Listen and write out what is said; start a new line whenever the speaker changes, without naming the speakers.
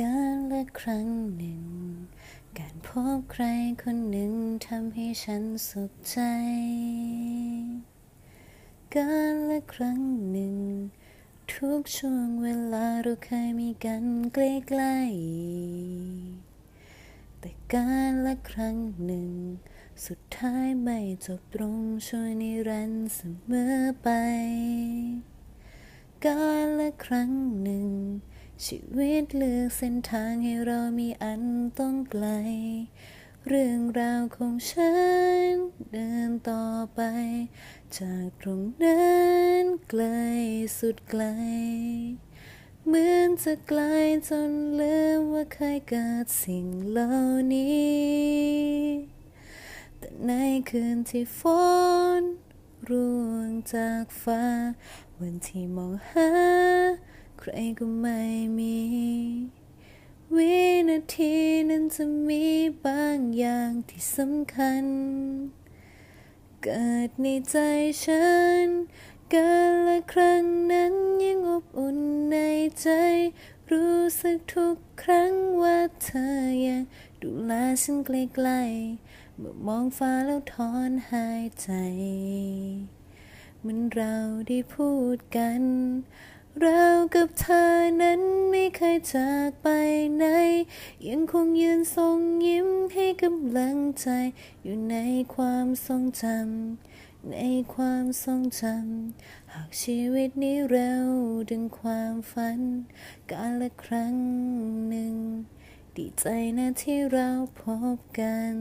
การและครั้งหนึ่ง การพบใครคนหนึ่งทำให้ฉันสุขใจ การและครั้งหนึ่ง ทุกช่วงเวลาเราเคยมีกันใกล้ๆแต่การและครั้งหนึ่ง สุดท้ายไม่จบตรงช่วยนิรันดร์เสมอไป การและครั้งหนึ่ง ชีวิตเลือกเส้นทางให้เรามีอันต้องไกล เรื่องราวของฉันเดินต่อไป จากตรงนั้นไกลสุดไกล เหมือนจะไกลจนลืมว่าเคยเกิดสิ่งเหล่านี้ แต่ในคืนที่ฝนร่วงจากฟ้า วันที่มองหา ใครก็ไม่มี วินาทีนั้นจะมีบางอย่างที่สำคัญ เกิดในใจฉันการละครั้งนั้นยังอบอุ่นในใจ รู้สึกทุกครั้งว่าเธอยังดูแลฉันใกลๆเมื่อมองฟ้าแล้วถอนหายใจ เหมือนเราได้พูดกัน เรากับเธอนั้นไม่เคยจากไปไหน ยังคงยืนทรงยิ้มให้กำลังใจ อยู่ในความทรงจำในความทรงจำหากชีวิตนี้เร็วดึงความฝัน กาลละครั้งหนึ่ง ดีใจนะที่เราพบกัน